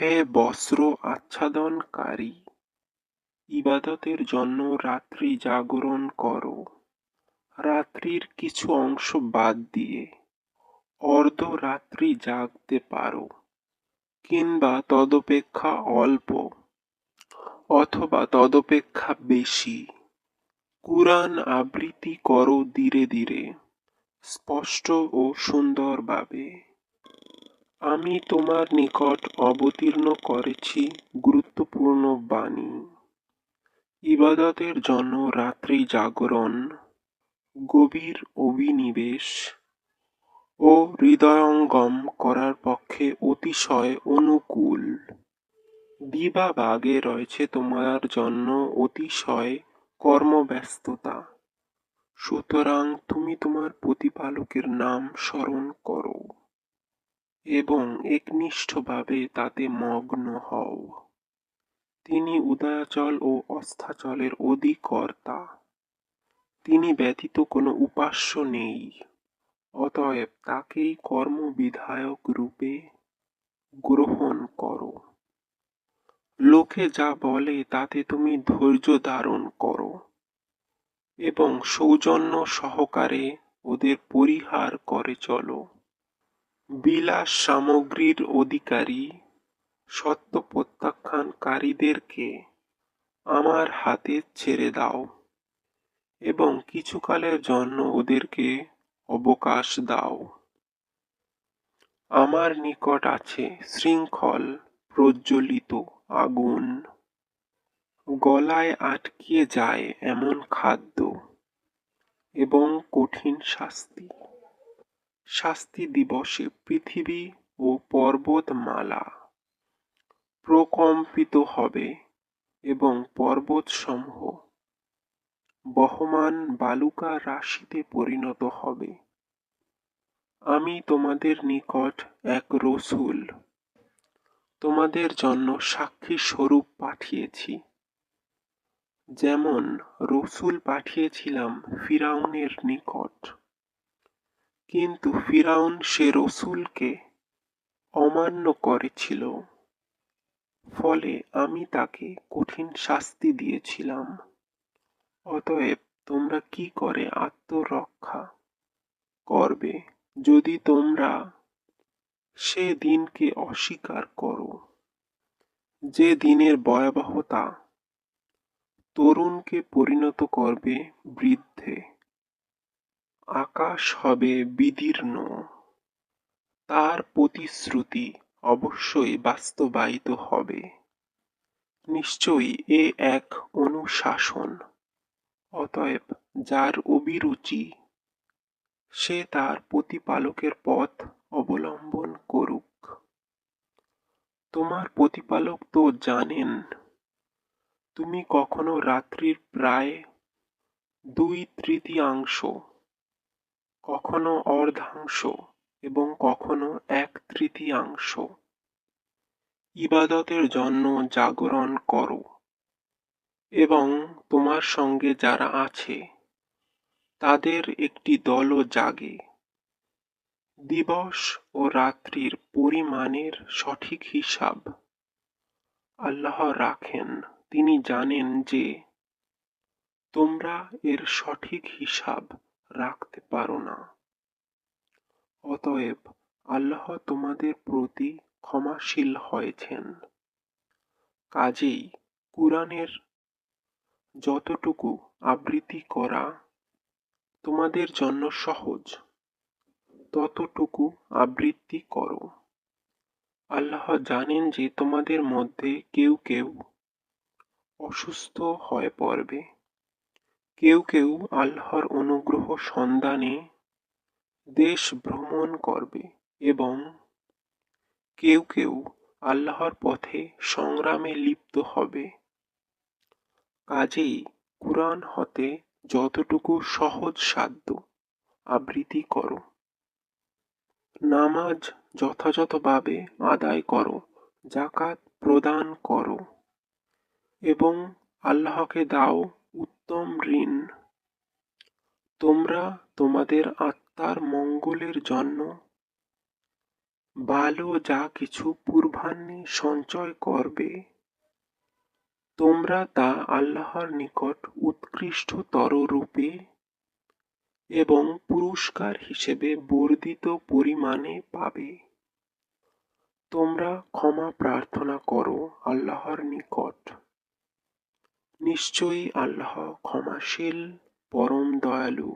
হে বস্ত্র আচ্ছাদনকারী, ইবাদতের জন্য রাত্রি জাগরণ করো। রাত্রির কিছু অংশ বাদ দিয়ে অর্ধরাত্রি জাগতে পারো কিংবা তদপেক্ষা অল্প অথবা তদপেক্ষা বেশি। কুরআন আবৃত্তি করো ধীরে ধীরে, স্পষ্ট ও সুন্দরভাবে। আমি তোমার নিকট অবতীর্ণ করেছি গুরুত্বপূর্ণ বাণী। ইবাদতের জন্য রাত্রি জাগরণ, গভীর অভিনিবেশ ও হৃদয়ঙ্গম করার পক্ষে অতিশয় অনুকূল। দিবা বাগে রয়েছে তোমার জন্য অতিশয় কর্মব্যস্ততা। সুতরাং তুমি তোমার প্রতিপালকের নাম স্মরণ করো। এবং একনিষ্ঠভাবে তাতে মগ্ন হও। তিনি উদয়াচল ও অস্থাচলের অধিকর্তা। তিনি ব্যতীত কোনো উপাস্য নেই। অতএব তাকেই কর্মবিধায়ক রূপে গ্রহণ করো। লোকে যা বলে, তাতে তুমি ধৈর্য ধারণ করো এবং সৌজন্য সহকারে ওদের পরিহার করে চলো। বিলাস সামগ্রীর অধিকারী সত্য প্রত্যাখ্যানকারীদেরকে আমার হাতে ছেড়ে দাও এবং কিছুকালের জন্য ওদেরকে অবকাশ দাও। আমার নিকট আছে শৃঙ্খল প্রজ্বলিত আগুন। গলায় আটকিয়ে যায় এমন খাদ্য এবং কঠিন শাস্তি। শাস্তি দিবসে পৃথিবী ও পর্বতমালা প্রকম্পিত হবে এবং পর্বতসমূহ বহমান বালুকা রাশিতে পরিণত হবে। আমি তোমাদের নিকট এক রসুল। তোমাদের জন্য সাক্ষী স্বরূপ পাঠিয়েছি। যেমন রসুল পাঠিয়েছিলাম ফিরাউনের নিকট। কিন্তু ফিরাউন সে রসুলকে অমান্য করেছিল। ফলে আমি তাকে কঠিন শাস্তি দিয়েছিলাম। অতএব তোমরা কি করে আত্মরক্ষা করবে যদি তোমরা সে দিনকে অস্বীকার করো? যে দিনের ভয়াবহতা তরুণকে পরিণত করবে বৃদ্ধে। আকাশ হবে বিদীর্ণ। তার প্রতিশ্রুতি অবশ্যই বাস্তবায়িত হবে। নিশ্চয়ই এ এক অনুশাসন। অতএব যার অভিরুচি, সে তার প্রতিপালকের পথ অবলম্বন করুক। তোমার প্রতিপালক তো জানেন, তুমি কখনো রাত্রির প্রায় দুই তৃতীয়াংশ কখনো অর্ধাংশ এবং কখনো এক তৃতীয়াংশ। ইবাদতের জন্য জাগরণ করো এবং তোমার সঙ্গে যারা আছে, তাদের একটি দলও জাগে। দিবস ও রাত্রির পরিমাণের সঠিক হিসাব আল্লাহ রাখেন। তিনি জানেন যে তোমরা এর সঠিক হিসাব রাখতে পারো না। অতএব আল্লাহ তোমাদের প্রতি ক্ষমাশীল হয়েছেন। কাজেই কুরআনের যতটুকু আবৃত্তি করা তোমাদের জন্য সহজ, ততটুকু আবৃত্তি করো। আল্লাহ জানেন যে তোমাদের মধ্যে কেউ কেউ অসুস্থ হয়ে পড়বে। কেউ কেউ আল্লাহর অনুগ্রহ সন্ধানে দেশ ভ্রমণ করবে এবং কেউ কেউ আল্লাহর পথে সংগ্রামে লিপ্ত হবে। কাজেই কুরআন হতে যতটুকু সহজ সাধ্য আবৃত্তি করো। নামাজ যথাযথভাবে আদায় করো জাকাত প্রদান করো এবং আল্লাহকে দাও উত্তম ঋণ। তোমরা তোমাদের আত্মার মঙ্গলের জন্য ভালো যা কিছু পূর্বাহ্নে সঞ্চয় করবে, তোমরা তা আল্লাহর নিকট উৎকৃষ্টতর রূপে এবং পুরস্কার হিসেবে বর্ধিত পরিমাণে পাবে। তোমরা ক্ষমা প্রার্থনা করো আল্লাহর নিকট। নিশ্চয়ই আল্লাহ ক্ষমাশীল পরম দয়ালু।